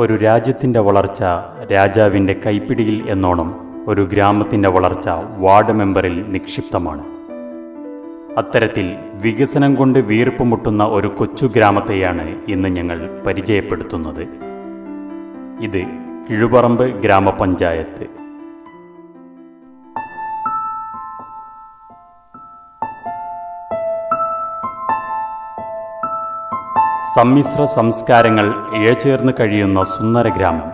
ഒരു രാജ്യത്തിന്റെ വളർച്ച രാജാവിന്റെ കൈപ്പിടിയിൽ എന്നോണം ഒരു ഗ്രാമത്തിന്റെ വളർച്ച വാർഡ് മെമ്പറിൽ നിക്ഷിപ്തമാണ്. അത്തരത്തിൽ വികസനം കൊണ്ട് വീർപ്പ് മുട്ടുന്ന ഒരു കൊച്ചു ഗ്രാമത്തെയാണ് ഇന്ന് ഞങ്ങൾ പരിചയപ്പെടുത്തുന്നത്. ഇത് കിഴുപറമ്പ് ഗ്രാമപഞ്ചായത്ത്. സമ്മിശ്ര സംസ്കാരങ്ങൾ ഇഴചേർന്ന് കഴിയുന്ന സുന്ദര ഗ്രാമം.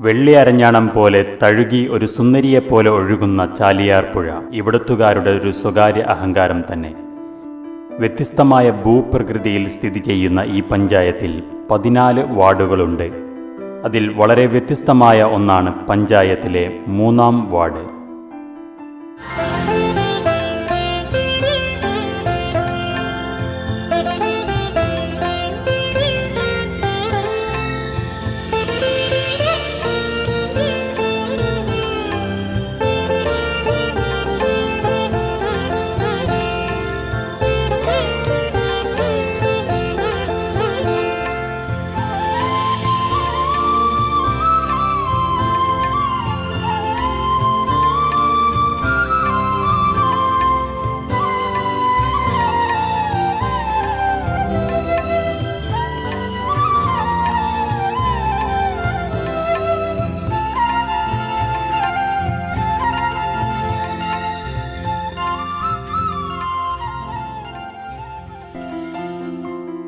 വെള്ളി അരഞ്ഞാണം പോലെ തഴുകി ഒരു സുന്ദരിയെപ്പോലെ ഒഴുകുന്ന ചാലിയാർ പുഴ ഇവിടുത്തുകാരുടെ ഒരു സ്വകാര്യ അഹങ്കാരം തന്നെ. വ്യത്യസ്തമായ ഭൂപ്രകൃതിയിൽ സ്ഥിതി ചെയ്യുന്ന ഈ പഞ്ചായത്തിൽ പതിനാല് വാർഡുകളുണ്ട്. അതിൽ വളരെ വ്യത്യസ്തമായ ഒന്നാണ് പഞ്ചായത്തിലെ മൂന്നാം വാർഡ്. Bye.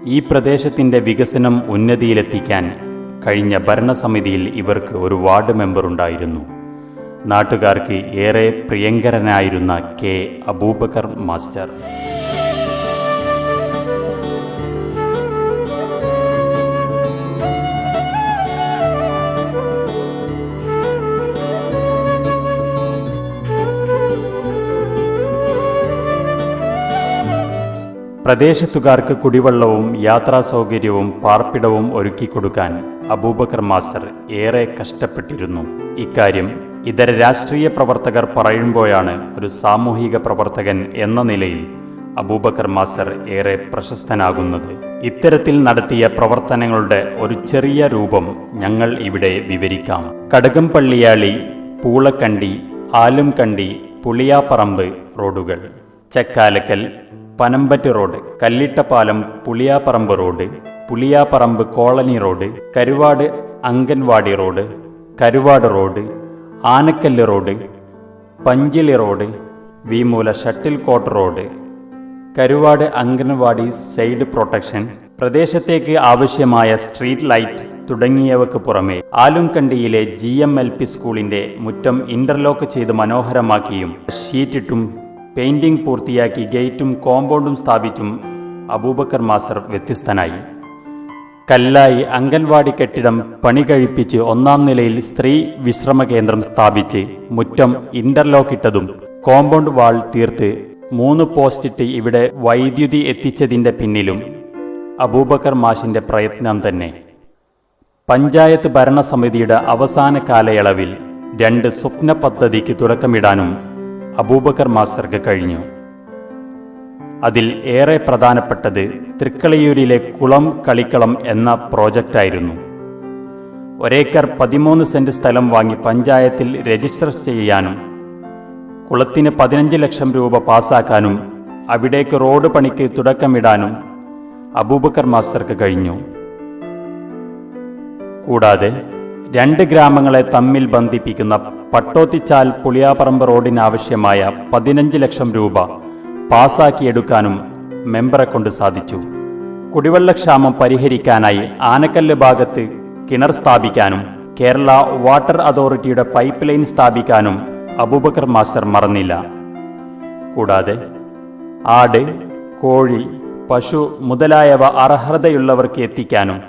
ഈ പ്രദേശത്തിന്റെ വികസനം ഉന്നതിയിലെത്തിക്കാൻ കഴിഞ്ഞ ഭരണസമിതിയിൽ ഇവർക്ക് ഒരു വാർഡ് മെമ്പർ ഉണ്ടായിരുന്നു. നാട്ടുകാർക്ക് ഏറെ പ്രിയങ്കരനായിരുന്ന കെ അബൂബക്കർ മാസ്റ്റർ. പ്രദേശത്തുകാർക്ക് കുടിവെള്ളവും യാത്രാ സൗകര്യവും പാർപ്പിടവും ഒരുക്കി കൊടുക്കാൻ അബൂബക്കർ മാസ്റ്റർ ഏറെ കഷ്ടപ്പെട്ടിരുന്നു. ഇക്കാര്യം ഇതര രാഷ്ട്രീയ പ്രവർത്തകർ പറയുമ്പോഴാണ് ഒരു സാമൂഹിക പ്രവർത്തകൻ എന്ന നിലയിൽ അബൂബക്കർ മാസ്റ്റർ ഏറെ പ്രശസ്തനാകുന്നത്. ഇത്തരത്തിൽ നടത്തിയ പ്രവർത്തനങ്ങളുടെ ഒരു ചെറിയ രൂപം ഞങ്ങൾ ഇവിടെ വിവരിക്കാം. കടകംപള്ളിയാളി പൂളക്കണ്ടി ആലുംകണ്ടി പുളിയാപ്പറമ്പ് റോഡുകൾ. Chakkalakkal Panampattu road Kallittapalam Puliyaparamba road Puliyaparamba colony road Karuvad anganwadi road Karuvad road Anakkallu road Panchili road Vimoola shuttle court road Karuvad anganwadi side protection പ്രദേശത്തേക്ക് ആവശ്യമായ സ്ട്രീറ്റ് ലൈറ്റ് തുടങ്ങിയവക്ക് പുറമെ ആലുംകണ്ടിയിലെ ജി എം എൽ പി സ്കൂളിന്റെ മുറ്റം interlock ചെയ്ത് മനോഹരമാക്കിയും ഷീറ്റിട്ടും painting പൂർത്തിയാക്കി ഗേറ്റും കോമ്പൗണ്ടും സ്ഥാപിച്ചും അബൂബക്കർ മാസർ വ്യത്യസ്തനായി. കല്ലായി അംഗൻവാടി കെട്ടിടം പണി കഴിപ്പിച്ച് ഒന്നാം നിലയിൽ സ്ത്രീ വിശ്രമ കേന്ദ്രം സ്ഥാപിച്ച് മുറ്റം ഇന്റർലോക്ക് ഇട്ടതും കോമ്പൗണ്ട് വാൾ തീർത്ത് മൂന്ന് പോസ്റ്റിട്ട് ഇവിടെ വൈദ്യുതി എത്തിച്ചതിന്റെ പിന്നിലും അബൂബക്കർ മാഷിന്റെ പ്രയത്നം തന്നെ. പഞ്ചായത്ത് ഭരണസമിതിയുടെ അവസാന കാലയളവിൽ രണ്ട് സ്വപ്ന പദ്ധതിക്ക് തുടക്കമിടാനും അബൂബക്കർ മാസ്റ്റർക്ക് കഴിഞ്ഞു. അതിൽ ഏറെ പ്രധാനപ്പെട്ടത് തൃക്കളയൂരിലെ കുളം കളിക്കളം എന്ന പ്രോജക്റ്റായിരുന്നു. ഒരേക്കർ പതിമൂന്ന് സെന്റ് സ്ഥലം വാങ്ങി പഞ്ചായത്തിൽ രജിസ്റ്റർ ചെയ്യാനും കുളത്തിന് പതിനഞ്ച് ലക്ഷം രൂപ പാസാക്കാനും അവിടേക്ക് റോഡ് പണിക്ക് തുടക്കമിടാനും അബൂബക്കർ മാസ്റ്റർക്ക് കഴിഞ്ഞു. കൂടാതെ രണ്ട് ഗ്രാമങ്ങളെ തമ്മിൽ ബന്ധിപ്പിക്കുന്ന പട്ടോത്തിച്ചാൽ പുളിയാപ്പറമ്പ് റോഡിനാവശ്യമായ പതിനഞ്ച് ലക്ഷം രൂപ പാസാക്കിയെടുക്കാനും മെമ്പറെ കൊണ്ട് സാധിച്ചു. കുടിവെള്ളക്ഷാമം പരിഹരിക്കാനായി ആനക്കല്ല് ഭാഗത്ത് കിണർ സ്ഥാപിക്കാനും കേരള വാട്ടർ അതോറിറ്റിയുടെ പൈപ്പ് ലൈൻ സ്ഥാപിക്കാനും അബൂബക്കർ മാസ്റ്റർ മറന്നില്ല. കൂടാതെ ആട് കോഴി പശു മുതലായവ അർഹതയുള്ളവർക്ക് എത്തിക്കാനും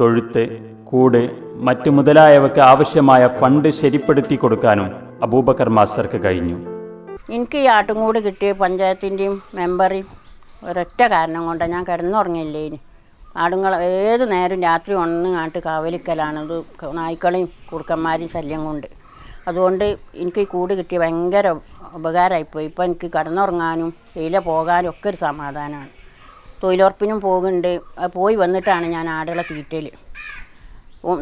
തൊഴുത്ത് കൂട് മറ്റു മുതലായവയ്ക്ക് ആവശ്യമായ ഫണ്ട് ശരിപ്പെടുത്തി കൊടുക്കാനും അബൂബക്കർ മാസ്റ്റർക്ക് കഴിഞ്ഞു. എനിക്ക് ഈ ആട്ടുംകൂട് കിട്ടിയ പഞ്ചായത്തിന്റെയും മെമ്പറേയും ഒരൊറ്റ കാരണം കൊണ്ടാണ് ഞാൻ കിടന്നുറങ്ങില്ലേ ആടുങ്ങൾ ഏത് നേരം രാത്രി കാട്ട് കാവലിക്കലാണ്. ഇത് നായ്ക്കളെയും കുറുക്കന്മാരെയും ശല്യം കൊണ്ട്. അതുകൊണ്ട് എനിക്ക് ഈ കൂട് കിട്ടിയ ഭയങ്കര ഉപകാരമായിപ്പോയി. ഇപ്പം എനിക്ക് കിടന്നുറങ്ങാനും വെയിലെ പോകാനും ഒക്കെ ഒരു സമാധാനമാണ്. തൊഴിലുറപ്പിനും പോകുന്നുണ്ട്. പോയി വന്നിട്ടാണ് ഞാൻ ആടുകളെ തീറ്റയിൽ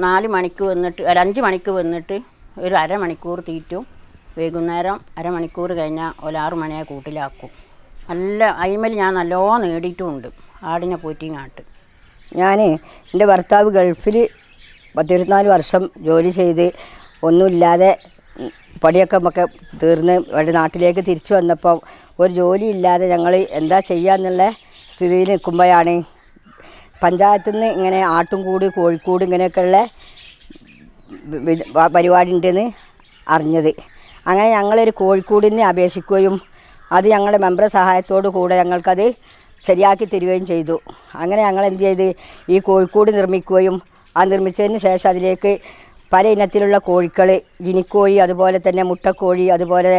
നാല് മണിക്ക് വന്നിട്ട് ഒരു അഞ്ച് മണിക്ക് വന്നിട്ട് ഒരു അരമണിക്കൂർ തീറ്റും. വൈകുന്നേരം അരമണിക്കൂർ കഴിഞ്ഞാൽ ഒരു മണിയായി കൂട്ടിലാക്കും. നല്ല അയിമൽ ഞാൻ നല്ലോണം നേടിയിട്ടുമുണ്ട് ആടിനെ പോറ്റിങ്ങാട്ട് ഞാൻ എന്റെ ഭർത്താവ് ഗൾഫിൽ പത്തിരുപത്തിനാല് വർഷം ജോലി ചെയ്ത് ഒന്നുമില്ലാതെ പടിയൊക്കെ നമുക്ക് തീർന്ന് ഇവിടെ നാട്ടിലേക്ക് തിരിച്ചു വന്നപ്പോൾ ഒരു ജോലിയില്ലാതെ ഞങ്ങൾ എന്താ ചെയ്യാന്നുള്ള സ്ഥിതിയിൽ നിൽക്കുമ്പോഴാണ് പഞ്ചായത്തിൽ നിന്ന് ഇങ്ങനെ ആട്ടും കൂടി കോഴിക്കൂട് ഇങ്ങനെയൊക്കെയുള്ള പരിപാടി ഉണ്ടെന്ന് അറിഞ്ഞത്. അങ്ങനെ ഞങ്ങളൊരു കോഴിക്കൂടിനെ അപേക്ഷിക്കുകയും അത് ഞങ്ങളുടെ മെമ്പർ സഹായത്തോടു കൂടെ ഞങ്ങൾക്കത് ശരിയാക്കി തരികയും ചെയ്തു. അങ്ങനെ ഞങ്ങൾ എന്ത് ചെയ്ത്? ഈ കോഴിക്കൂട് നിർമ്മിക്കുകയും ആ നിർമ്മിച്ചതിന് ശേഷം അതിലേക്ക് പല ഇനത്തിലുള്ള കോഴികൾ ഗിനിക്കോഴി അതുപോലെ തന്നെ മുട്ടക്കോഴി അതുപോലെ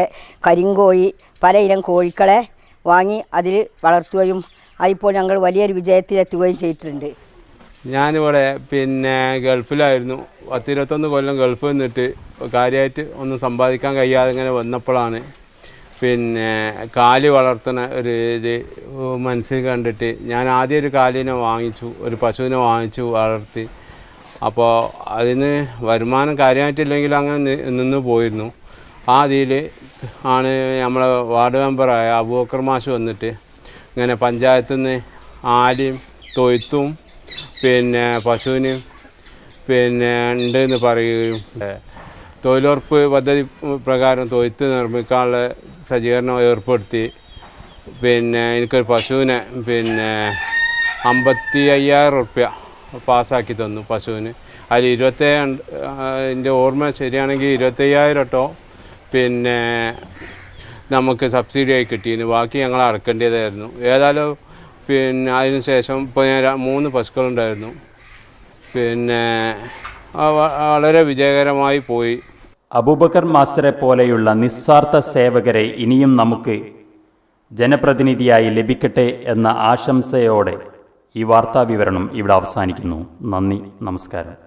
കരിങ്കോഴി പല ഇനം കോഴികളെ വാങ്ങി അതിൽ വളർത്തുകയും അതിപ്പോൾ ഞങ്ങൾ വലിയൊരു വിജയത്തിലെത്തുകയും ചെയ്തിട്ടുണ്ട്. ഞാനിവിടെ പിന്നെ ഗൾഫിലായിരുന്നു. പത്തിരുപത്തൊന്ന് കൊല്ലം ഗൾഫിൽ നിന്നിട്ട് കാര്യമായിട്ട് ഒന്നും സമ്പാദിക്കാൻ കഴിയാതെ ഇങ്ങനെ വന്നപ്പോഴാണ് പിന്നെ കാലി വളർത്തുന്ന ഒരു ഇത് മനസ്സിൽ കണ്ടിട്ട് ഞാൻ ആദ്യം ഒരു കാലിനെ വാങ്ങിച്ചു ഒരു പശുവിനെ വാങ്ങിച്ചു വളർത്തി. അപ്പോൾ അതിന് വരുമാനം കാര്യമായിട്ടില്ലെങ്കിൽ അങ്ങനെ നിന്ന് പോയിരുന്നു. ആ രീതിയിൽ ആണ് നമ്മളെ വാർഡ് മെമ്പറായ അബൂബക്കർ മാഷ് വന്നിട്ട് ഇങ്ങനെ പഞ്ചായത്തിൽ നിന്ന് ആലിയും തൊയ്ത്തും പിന്നെ പശുവിന് പിന്നെ ഉണ്ട് എന്ന് പറയുകയും തൊഴിലുറപ്പ് പദ്ധതി പ്രകാരം തൊയ്ത്ത് നിർമ്മിക്കാനുള്ള സജ്ജീകരണം ഏർപ്പെടുത്തി. പിന്നെ എനിക്കൊരു പശുവിനെ പിന്നെ അമ്പത്തി അയ്യായിരം റുപ്യ പാസ്സാക്കി തന്നു പശുവിന്. അതിൽ ഇരുപത്തേഴ് എന്റെ ഓർമ്മ ശരിയാണെങ്കിൽ ഇരുപത്തയ്യായിരം കേട്ടോ. പിന്നെ നമുക്ക് സബ്സിഡിയായി കിട്ടിയിരുന്നു ബാക്കി ഞങ്ങൾ അടക്കേണ്ടതായിരുന്നു. ഏതായാലും പിന്നെ അതിന് ശേഷം ഇപ്പോൾ ഞാൻ മൂന്ന് പശുക്കളുണ്ടായിരുന്നു പിന്നെ വളരെ വിജയകരമായി പോയി. അബൂബക്കർ മാസ്റ്ററെ പോലെയുള്ള നിസ്വാർത്ഥ സേവകരെ ഇനിയും നമുക്ക് ജനപ്രതിനിധിയായി ലഭിക്കട്ടെ എന്ന ആശംസയോടെ ഈ വാർത്താ വിവരണം ഇവിടെ അവസാനിക്കുന്നു. നന്ദി നമസ്കാരം.